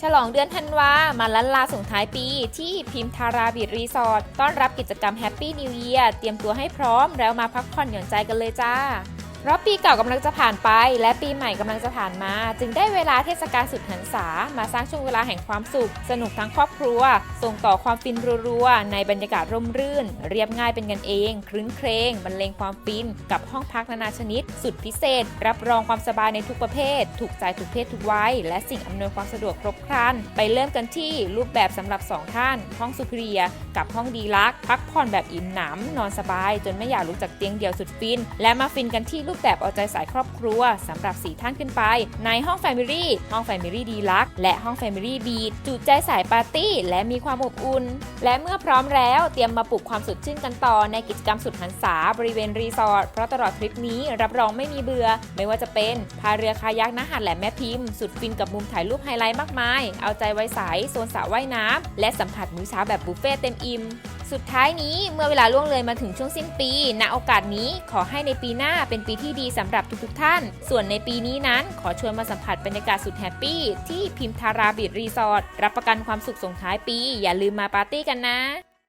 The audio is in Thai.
ฉลองเดือนธันวา มาลันลาส่งท้ายปี ที่พิมทาราบีรีสอร์ทต้อนรับกิจกรรมแฮปปี้นิวเอียร์เตรียมตัวให้พร้อมแล้วมาพักผ่อนหย่อนใจกันเลยจ้า เพราะปีเก่ากำลังจะผ่านไป และปีใหม่กำลังจะผ่านมา จึงได้เวลาเทศกาลสุดหันษามาสร้างช่วงเวลาแห่งความสุข สนุกทั้งครอบครัว ส่งต่อความฟินรัวๆในบรรยากาศร่มรื่น เรียบง่ายเป็นกันเองคลื้นเครงบรรเลงความฟิน กับห้องพักนานาชนิด สุดพิเศษ รับรองความสบายในทุกประเภท ถูกใจทุกเพศทุกวัยและสิ่งอำนวยความสะดวกครบครัน ไปเริ่มกันที่รูปแบบสำหรับ 2 ท่าน ห้องสุพเรียกับห้องดีลักพักผ่อนแบบอิ่มหนำนอนสบาย จนไม่อยากลุกจากเตียงเดียวสุดฟิน และมาฟินกันที่รูปแบบเอาใจสายครอบครัวสำหรับ 4 ท่านขึ้นไป ในห้อง Family ห้อง Family ดีลักและห้อง Family บีจุใจสายปาร์ตี้ และมีความอบอุ่น และเมื่อพร้อมแล้วเตรียมมาปลุกความสดชื่นกันต่อในกิจกรรมสุดหันษาบริเวณรีสอร์ทเพราะตลอดทริปนี้รับรองไม่มีเบื่อ ไม่ว่าจะเป็นพายเรือคายักน้าหาดแหลมแม่พิมพ์ สุดฟินกับมุมถ่ายรูปไฮไลท์มากมาย เอาใจไว้ใสโซนสระว่ายน้ำและสัมผัสมื้อเช้าแบบบุฟเฟ่ต์เต็มอิ่ม สุดท้ายนี้เมื่อเวลาล่วงเลยมาถึงช่วงสิ้นปี ณ โอกาสนี้ขอให้ในปีหน้าเป็นปีที่ดีสำหรับทุกๆท่าน ส่วนในปีนี้นั้นขอชวนมาสัมผัสบรรยากาศสุดแฮปปี้ที่พิมทาราบีดรีสอร์ทรับประกันความสุขส่งท้ายปี อย่าลืมมาปาร์ตี้กันนะ